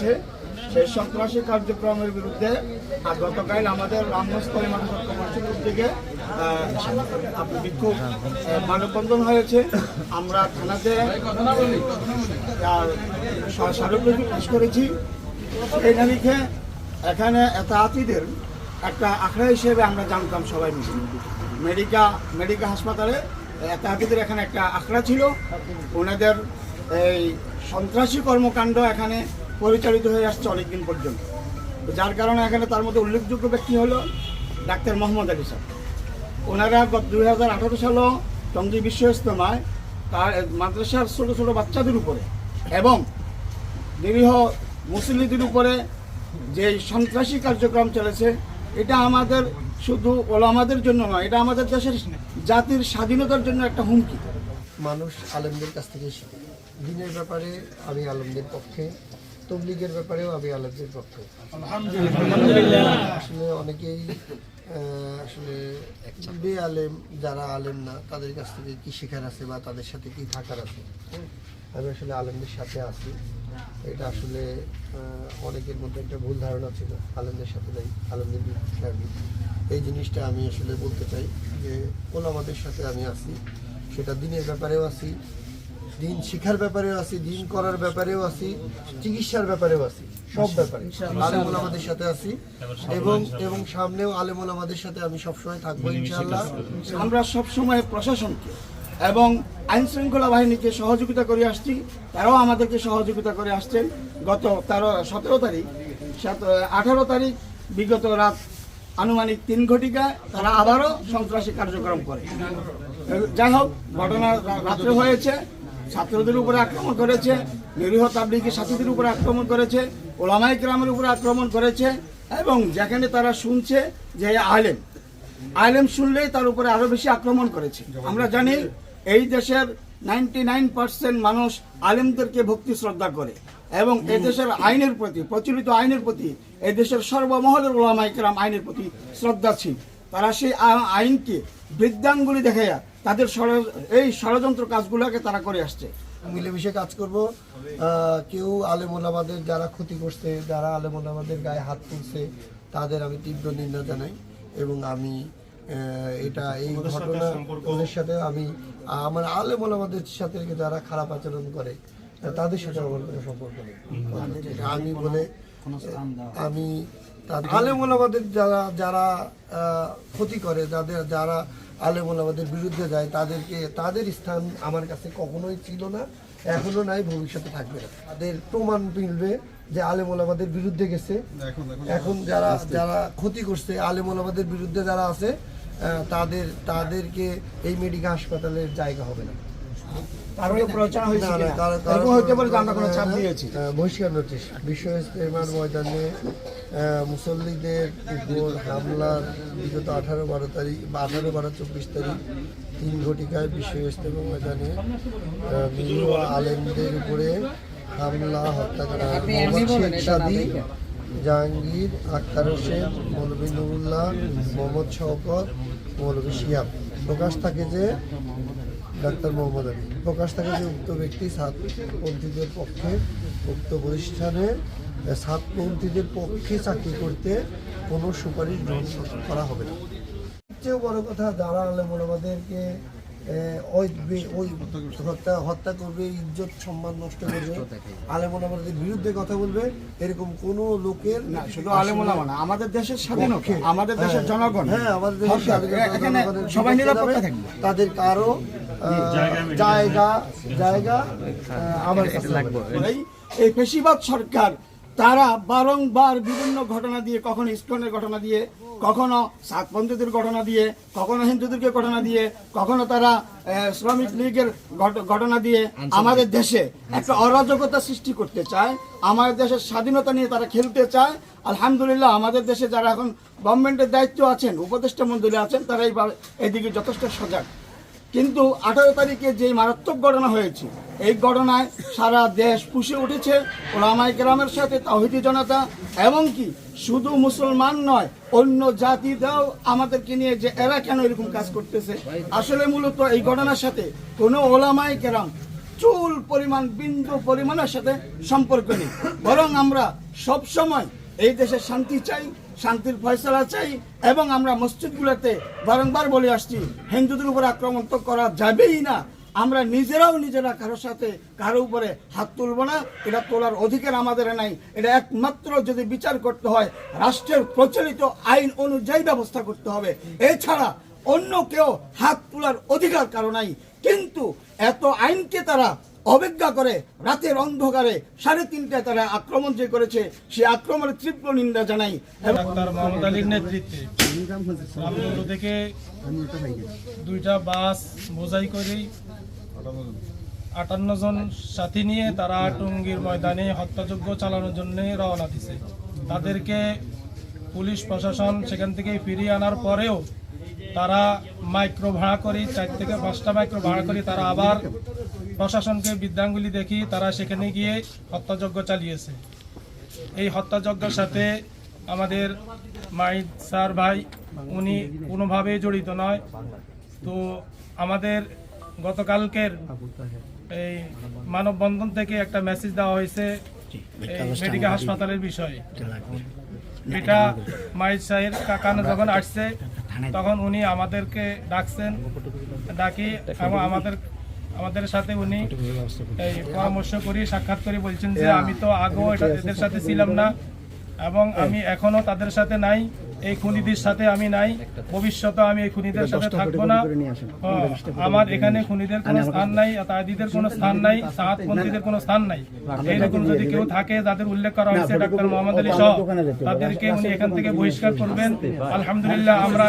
হয়েছে সেই সন্ত্রাসী কার্যক্রমের বিরুদ্ধে আর গতকাল আমাদের রামগঞ্জতলী মানুষ কমিটির থেকে আপনার বিক্ষোভ মানববন্ধন হয়েছে। আমরা থানাতে স্মারকলিপি পেশ করেছি। এই তারিখে এখানে এতাহাতিদের একটা আখড়া হিসেবে আমরা জানতাম সবাই মিলে। মেডিকা মেডিকা হাসপাতালে এতাহাতিদের এখানে একটা আখড়া ছিল। ওনাদের এই সন্ত্রাসী কর্মকাণ্ড এখানে পরিচালিত হয়ে আসছে অনেকদিন পর্যন্ত। যার কারণে এখানে তার মধ্যে উল্লেখযোগ্য ব্যক্তি হলো ডাক্তার মোহাম্মদ আলী সাহেব ওনারা দুই হাজার আঠারো সালও টঙ্গী বিশ্ব ইজতেমায় তার মাদ্রাসার ছোটো ছোটো বাচ্চাদের উপরে এবং নিরীহ মুসলিমদের উপরে যে সন্ত্রাসী কার্যক্রম চলেছে, এটা আমাদের শুধু ওলামাদের জন্য নয়, এটা আমাদের দেশের জাতির স্বাধীনতার জন্য একটা হুমকি। মানুষ আলেমদের কাছ থেকে শিখে। দিনের ব্যাপারে আমি আলমদের পক্ষে তবলিগের ব্যাপারেও আমি আলেমদের পক্ষে আসলে অনেকেই আসলে বে আলেম যারা আলেম না তাদের কাছ থেকে কি শেখার আছে বা তাদের সাথে কি থাকার আছে? আমি আসলে আলেমদের সাথে আছি। এটা আসলে অনেকের মধ্যে একটা ভুল ধারণা ছিল। আলেমদের সাথে নাই আলেমদের আমি। এই জিনিসটা আমি আসলে বলতে চাই যে ওলামাদের সাথে আমি আছি। সেটা দিনের ব্যাপারেও আছি দিন শিখার ব্যাপারেও আছি দিন করার ব্যাপারেও আছি চিকিৎসার ব্যাপারেও আছি সব ব্যাপারে। আলেমুল আমাদের সাথে আছি এবং এবং সামনেও আলেমুল আমাদের সাথে আমি সবসময় থাকব ইনশাআল্লাহ আমরা সবসময় প্রশাসনকে এবং আইন শৃঙ্খলা বাহিনীকে সহযোগিতা করে আসছি তারাও আমাদেরকে সহযোগিতা করে আসছেন। গত তেরো সতেরো তারিখ আঠারো তারিখ বিগত রাত আনুমানিক তিন ঘটিকায় তারা আবারও সন্ত্রাসী কার্যক্রম করে। যাই হোক ঘটনা রাত্রে হয়েছে। ছাত্রদের উপরে আক্রমণ করেছে, নিরীহ তাবলিগি সাথীদের উপরে আক্রমণ করেছে ওলামাই গ্রামের উপরে আক্রমণ করেছে, এবং যেখানে তারা শুনছে যে আলেম আলেম শুনলেই তার উপরে আরও বেশি আক্রমণ করেছে। আমরা জানি এই দেশের নাইনটি নাইন পার্সেন্ট মানুষ আলেমদেরকে ভক্তি, শ্রদ্ধা করে, এবং এই দেশের আইনের প্রতি, প্রচলিত আইনের প্রতি এই দেশের সর্বমহলের ওলামাইকেরাম আইনের প্রতি শ্রদ্ধাশীল। তারা সেই আইনকে বৃদ্ধাঙ্গুলি দেখাইয়া তাদের এই ষড়যন্ত্র কাজগুলোকে তারা করে আসছে। মিলেমিশে কাজ করব। কেউ আলেমুলামাদের যারা ক্ষতি করছে যারা আলেমুলামাদের গায়ে হাত তুলছে তাদের আমি তীব্র নিন্দা জানাই এবং আমি এটা এই ঘটনা ওদের সাথে আমি আমার আলেমুলামাদের সাথে যারা খারাপ আচরণ করে তাদের সাথে আমার কোনো সম্পর্ক নেই। আমি বলে আমি আলেমুলামাদের যারা যারা ক্ষতি করে যাদের যারা আলেমুলামাদের বিরুদ্ধে যায় তাদেরকে তাদের স্থান আমার কাছে কখনোই ছিল না এখনও নাই ভবিষ্যতে থাকবে না। তাদের প্রমাণ মিলবে যে আলেমুলামাদের বিরুদ্ধে গেছে। এখন যারা যারা ক্ষতি করছে আলেমুলামাদের বিরুদ্ধে যারা আছে তাদের তাদেরকে এই মেডিকেল হাসপাতালের জায়গা হবে না। তারপরে প্রচার হয়েছে না, না, কিনা? কারণ- কারণ- এরকম হতে পারে আমরা কোনো চাপ দিয়েছি বহিষ্কার নোটিশ বিশ্ব ইস্তেমার ময়দানে মুসল্লিদের উপর হামলার বিগত আঠারো বারো তারিখ বা আঠারো বারো চব্বিশ তারিখ তিন ঘটিকায় বিশ্ব ইস্তেমা ময়দানে বিভিন্ন আলেমদের উপরে হামলা হত্যা করা। মোহাম্মদ শেখ সাদি জাহাঙ্গীর আক্তার হোসেন মৌলভী নুরুল্লাহ মোহাম্মদ শওকত মৌলভী শিয়াব প্রকাশ থাকে যে ডাক্তার মোহাম্মদ আলী। প্রকাশ থাকে যে উক্ত ব্যক্তি সাতপন্থীদের পক্ষে উক্ত প্রতিষ্ঠানে সাতপন্থীদের পক্ষে চাকরি করতে কোনো সুপারিশ গ্রহণ করা হবে না। সবচেয়ে বড় কথা যারা আলেম আমাদেরকে হত্যা হত্যা করবে ইজ্জত সম্মান নষ্ট করবে। আলেম আমাদের বিরুদ্ধে কথা বলবে এরকম কোনো লোকের না শুধু না আমাদের দেশের স্বাধীনতা আমাদের দেশের হ্যাঁ, জনগণ। হ্যাঁ আমাদের দেশের সবাই নিরাপত্তা থাকবে। তাদের কারও জায়গা জায়গা আমার এই পেশিবাদ সরকার তারা বারংবার বিভিন্ন ঘটনা দিয়ে কখনো ইস্কনের ঘটনা দিয়ে কখনো সাতপন্থীদের ঘটনা দিয়ে কখনো হিন্দুদেরকে ঘটনা দিয়ে কখনো তারা শ্রমিক লীগের ঘটনা দিয়ে আমাদের দেশে একটা অরাজকতা সৃষ্টি করতে চায় আমাদের দেশের স্বাধীনতা নিয়ে তারা খেলতে চায়। আলহামদুলিল্লাহ আমাদের দেশে যারা এখন গভর্নমেন্টের দায়িত্ব আছেন উপদেষ্টা মন্ডলী আছেন তারা এই এদিকে যথেষ্ট সজাগ। কিন্তু আঠারো তারিখে যে মারাত্মক ঘটনা হয়েছে, এই ঘটনায় সারা দেশ পুষে উঠেছে ওলামাই গ্রামের সাথে তাহিদি জনতা এবং কি শুধু মুসলমান নয়, অন্য জাতিরাও আমাদেরকে নিয়ে যে এরা কেন এরকম কাজ করতেছে? আসলে মূলত এই ঘটনার সাথে কোনো ওলামাই কেরাম চুল পরিমাণ, বিন্দু পরিমাণের সাথে সম্পর্ক নেই। বরং আমরা সব সময় এই দেশে শান্তি চাই, শান্তির ফয়সলা চাই, এবং আমরা মসজিদগুলোতে বারংবার বলে আসছি, হিন্দুদের উপর আক্রমণ তো করা যাবেই না। আমরা নিজেরাও নিজেরা কারোর সাথে কারও উপরে হাত তুলব না। এটা তোলার অধিকার আমাদের নাই। এটা একমাত্র যদি বিচার করতে হয়, রাষ্ট্রের প্রচলিত আইন অনুযায়ী ব্যবস্থা করতে হবে। এছাড়া অন্য কেউ হাত তোলার অধিকার কারও নাই। কিন্তু এত আইনকে তারা অবজ্ঞা করে রাতের অন্ধকারে সাড়ে তিনটায় তারা আক্রমণ যে করেছে, সে আক্রমণের তীব্র নিন্দা জানাই। নেতৃত্বে দুইটা বাস বোঝাই করে আটান্ন জন সাথী নিয়ে তারা টঙ্গীর ময়দানে হত্যাযজ্ঞ চালানোর জন্য রওনা দিছে। তাদেরকে পুলিশ প্রশাসন সেখান থেকে ফিরিয়ে আনার পরেও তারা মাইক্রো ভাড়া করি চার থেকে পাঁচটা মাইক্রো ভাড়া করি তারা আবার প্রশাসনকে বিদ্যাঙ্গুলি দেখি, তারা সেখানে গিয়ে হত্যাযজ্ঞ চালিয়েছে। এই হত্যাযজ্ঞের সাথে আমাদের মাইদ স্যার ভাই, উনি কোনোভাবেই জড়িত নয়। তো আমাদের গতকালকের এই মানববন্ধন থেকে একটা মেসেজ দেওয়া হয়েছে মেডিকেল হাসপাতালের বিষয়ে। এটা মাইদ সাহের কাকানো যখন আসছে, তখন উনি আমাদেরকে ডাকছেন, ডাকি এবং আমাদের আমাদের সাথে উনি এই পরামর্শ করি সাক্ষাৎ করে বলছেন যে আমি তো আগেও এদের সাথে ছিলাম না এবং আমি এখনও তাদের সাথে নাই এই খুনিদের সাথে আমি নাই ভবিষ্যতে আমি এই খুনিদের সাথে থাকব না হ্যাঁ, আমার এখানে খুনিদের কোনো স্থান নাই তাদিদের কোনো স্থান নাই সাহাতপন্থীদের কোনো স্থান নাই এইরকম যদি কেউ থাকে যাদের উল্লেখ করা হয়েছে ডাক্তার মোহাম্মদ আলী সহ তাদেরকে উনি এখান থেকে বহিষ্কার করবেন আলহামদুলিল্লাহ আমরা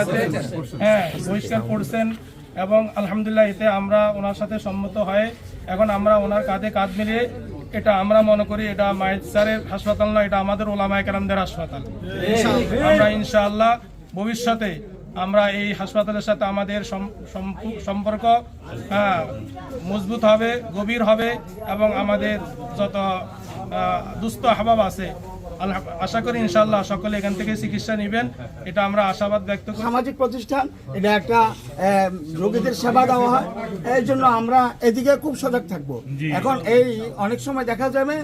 হ্যাঁ বহিষ্কার করছেন এবং আলহামদুলিল্লাহ এতে আমরা ওনার সাথে সম্মত হয়ে এখন আমরা ওনার কাঁধে কাঁধ মিলিয়ে এটা আমরা মনে করি এটা মায়ের স্যারের হাসপাতাল না এটা আমাদের ওলামায় কালামদের হাসপাতাল। আমরা ইনশাআল্লাহ ভবিষ্যতে আমরা এই হাসপাতালের সাথে আমাদের সম্পর্ক হ্যাঁ, মজবুত হবে গভীর হবে এবং আমাদের যত দুস্থ হাবাব আছে আশা করি ইনশাল্লাহ সকলে এখান থেকে চিকিৎসা নেবেন। এটা আমরা আশাবাদ ব্যক্ত করি সামাজিক প্রতিষ্ঠান এটা একটা রোগীদের সেবা দেওয়া হয়। এই জন্য আমরা এদিকে খুব সজাগ থাকব। এখন এই অনেক সময় দেখা যাবে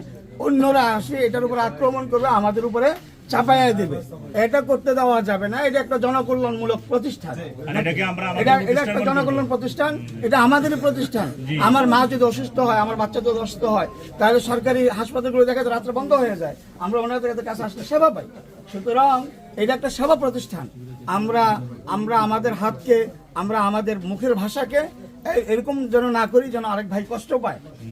অন্যরা আসে এটার উপর আক্রমণ করবে আমাদের উপরে চাপাইয়া দেবে। এটা করতে দেওয়া যাবে না। এটা একটা জনকল্যাণমূলক প্রতিষ্ঠান। এটা এটা একটা জনকল্যাণ প্রতিষ্ঠান। এটা আমাদেরই প্রতিষ্ঠান। আমার মা যদি অসুস্থ হয় আমার বাচ্চা যদি অসুস্থ হয় তাহলে সরকারি হাসপাতালগুলো দেখা যায় রাত্রে বন্ধ হয়ে যায়। আমরা ওনাদের কাছে আসলে সেবা পাই। সুতরাং এটা একটা সেবা প্রতিষ্ঠান। আমরা আমরা আমাদের হাতকে আমরা আমাদের মুখের ভাষাকে এরকম যেন না করি যেন আরেক ভাই কষ্ট পায়।